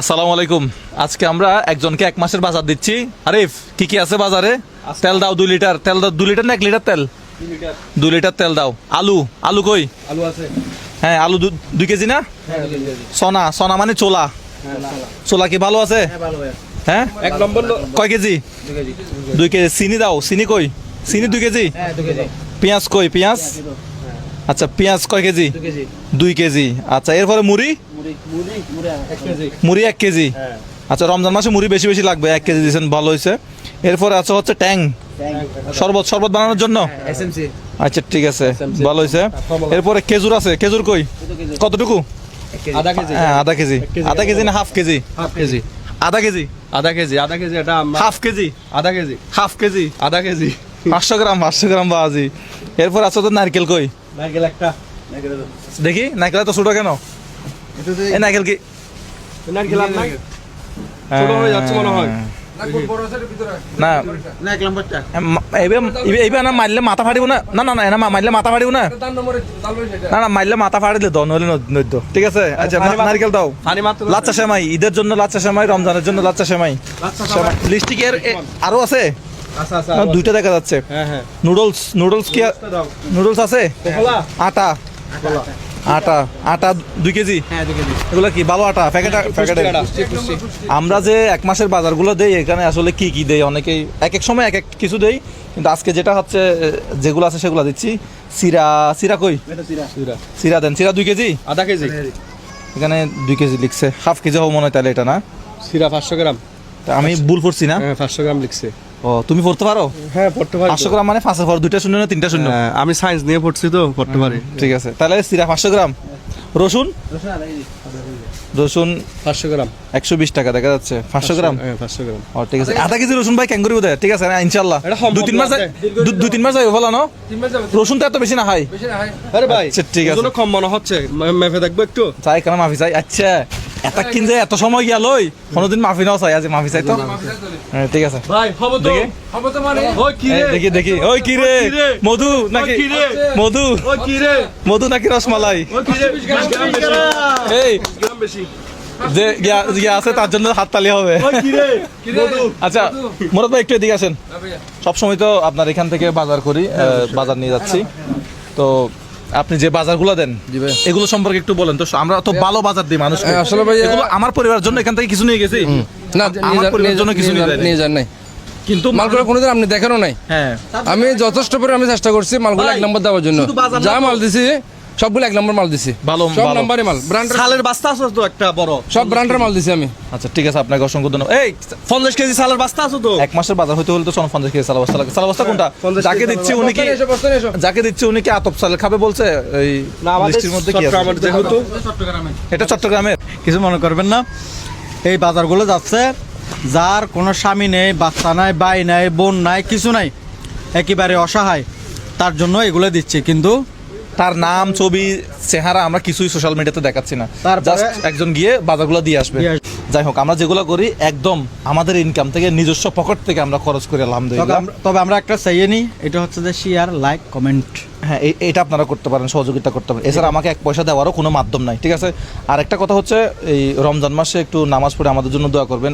আসসালামু আলাইকুম। আজকে আমরা একজনকে এক মাসের বাজার দিচ্ছি। আরিফ কি কি আছে বাজারে? তেল দাও দুই লিটার। তেল দাও দু লিটার না এক লিটার তেল? দু লিটার তেল দাও। আলু। আলু কই? আলু আছে। হ্যাঁ আলু দুই কেজি না? সোনা। সোনা মানে চোলা চোলা কি ভালো আছে? হ্যাঁ এক নম্বর কয় কেজি? দুই কেজি। চিনি দাও। চিনি কই? চিনি দুই কেজি? পেঁয়াজ কই? পেঁয়াজ? আচ্ছা পেঁয়াজ কয় কেজি। দুই কেজি। আচ্ছা এরপরে মুড়ি? মুড়ি এক কেজি। আচ্ছা রমজান মাসে মুড়ি বেশি বেশি লাগবে এক কেজি দিয়েছেন ভালো হয়েছে। এরপরে আছে হচ্ছে ট্যাং। শরবত শরবত বানানোর জন্য? আচ্ছা ঠিক আছে ভালো হয়েছে। এরপরে খেজুর আছে খেজুর কই? কতটুকু? আধা কেজি। হ্যাঁ আধা কেজি। আধা কেজি না হাফ কেজি? Half KG. আধা কেজি? আধা কেজি আধা কেজি এটা হাফ কেজি? আধা কেজি। Half KG? আধা কেজি। পাঁচশো গ্রাম পাঁচশো গ্রাম বাজি। এরপর আছে তো নারকেল কই? নারকেল একটা। দেখি নারকেল তো ছোট কেন? এই নারকেল কি? নারকেল আর নাই? ছোট হয়ে যাচ্ছে মনে হয়। না না। এক নম্বরটা। মা- এইবার এইবার- এইবার না মারলে মাথা ফাটিব না। না না না মারলে মাথা ফাটিব না। না না মারলে মাথা ফাটি দিলে দাও নইলে নদ্য ঠিক আছে? আচ্ছা পানি নারকেল দাও। লাচ্চা সেমাই ঈদের জন্য লাচ্চা সেমাই রমজানের জন্য লাচ্চা সেমাই। লিস্টিক এর আরও আছে? আচ্ছা আচ্ছা দুইটা দেখা যাচ্ছে। হ্যাঁ হ্যাঁ। নুডলস নুডলস কি নুডলস আছে? আটা। আটা আটা দুই কেজি? হ্যাঁ কেজি। এগুলো কি ভালো আটা প্যাকেট প্যাকেটে? আমরা যে এক মাসের বাজারগুলো দেই এখানে আসলে কি কি দেই? অনেকেই এক এক সময় এক এক কিছু দেই কিন্তু আজকে যেটা হচ্ছে যেগুলো আছে সেগুলো দিচ্ছি। সিরা সিরা কই? সুরা। সিরা। দেন। সিরা দুই কেজি। আধা কেজি। এখানে দুই কেজি লিখছে। হাফ কেজি হবে মনে হয় তাহলে এটা না? সিরা পাঁচশো গ্রাম। তা আমি ভুল করছি না? হ্যাঁ পাঁচশো গ্রাম লিখছে। ও তুমি পড়তে পারো? হ্যাঁ পড়তে পারি পাঁচশো গ্রাম মানে পাঁচশো পর দুইটা শূন্য না তিনটা শূন্য? হ্যাঁ, আমি সায়েন্স নিয়ে পড়ছি তো পড়তে পারি। ঠিক আছে। তাহলে সিরা পাঁচশো গ্রাম। রসুন? রসুন পাঁচশো গ্রাম। একশো বিশ টাকা দেখা যাচ্ছে। পাঁচশো গ্রাম? হ্যাঁ পাঁচশো গ্রাম। ও ঠিক আছে। আধা কেজি রসুন ভাই ক্যাঙ্গুরি বোধ ঠিক আছে না ইনশাল্লাহ দুই তিন মাস দু- দুই তিন মাস যাবে ভালো না রসুন তো এত বেশি না হয়। আরে ভাই আচ্ছা, ঠিক আছে। কম মনে হচ্ছে। মেপে দেখব একটু। চাই কেন মাফি চাই আচ্ছা। এত কিন যে এত সময় গিয়া লই কোনোদিন মাফি নাও চাই আজ মাফি চাই তো? হ্যাঁ, ঠিক আছে। ভাই হব তো দেখি। ওই কি রে দেখি দেখি। ওই কি রে মধু নাকি কি রে? মধু। ওই কি রে মধু নাকি রসমালাই ওই কি রে গ্রাম বেশি এই। গ্রাম বেশি যে গিয়া গিয়া আছে তার জন্য হাততালি হবে। ওই কি রে মধু। আচ্ছা মোরদ ভাই একটু এদিকে আসেন। সবসময় তো আপনার এখান থেকে বাজার করি বাজার নিয়ে যাচ্ছি। তো আপনি যে বাজারগুলো দেন এগুলো সম্পর্কে একটু বলেন তো আমরা তো ভালো বাজার দিই মানুষ আসলে ভাই, এগুলো আমার পরিবারের জন্য এখান থেকে কিছু নিয়ে গেছি? না আমার পরিবারের জন্য কিছু। নিয়ে যান নাই। কিন্তু মালগুলো কোনোদিন আপনি দেখানো নাই। হ্যাঁ। আমি যথেষ্ট পরে আমি চেষ্টা করছি মালগুলো এক নম্বর দেওয়ার জন্য। যা মাল দিছি সবগুলো এক নম্বর মাল দিছি। ভালো, সব ভালো। নাম্বারই মাল। ব্র্যান্ডের সালের বাস্তা আছে তো একটা বড়। সব ব্র্যান্ডের মাল দিছি আমি। আচ্ছা ঠিক আছে আপনাকে অসংখ্য ধন্যবাদ। এই পঞ্চাশ কেজি সালের বাস্তা আছে তো। এক মাসের বাজার হইতে হলে তো সোনা পঞ্চাশ কেজি সালা বস্তা লাগে। সালা বস্তা কোনটা? যাকে দিচ্ছি উনি কি। যাকে দিচ্ছি উনি কি আতপ সাল খাবে বলছে? এই না আমাদের লিস্টির মধ্যে কি আছে? এটা চট্টগ্রামের। কিছু মনে করবেন না এই বাজারগুলো যাচ্ছে যার কোনো স্বামী নেই বাচ্চা নাই ভাই নাই বোন নাই কিছু নাই একেবারে অসহায় তার জন্য এগুলো দিচ্ছে। কিন্তু তার নাম ছবি চেহারা আমরা কিছুই সোশ্যাল মিডিয়াতে দেখাচ্ছি না। জাস্ট একজন গিয়ে বাজারগুলো দিয়ে আসবে। যাই হোক আমরা যেগুলো করি একদম আমাদের ইনকাম থেকে নিজস্ব পকেট থেকে আমরা খরচ করি আলহামদুলিল্লাহ। তবে আমরা একটা চাইয়ে নিই এটা হচ্ছে যে শেয়ার লাইক কমেন্ট হ্যাঁ এটা আপনারা করতে পারেন সহযোগিতা করতে পারেন। এছাড়া আমাকে এক পয়সা দেওয়ারও কোনো মাধ্যম নাই ঠিক আছে? আর একটা কথা হচ্ছে এই রমজান মাসে একটু নামাজ পড়ে আমাদের জন্য দোয়া করবেন।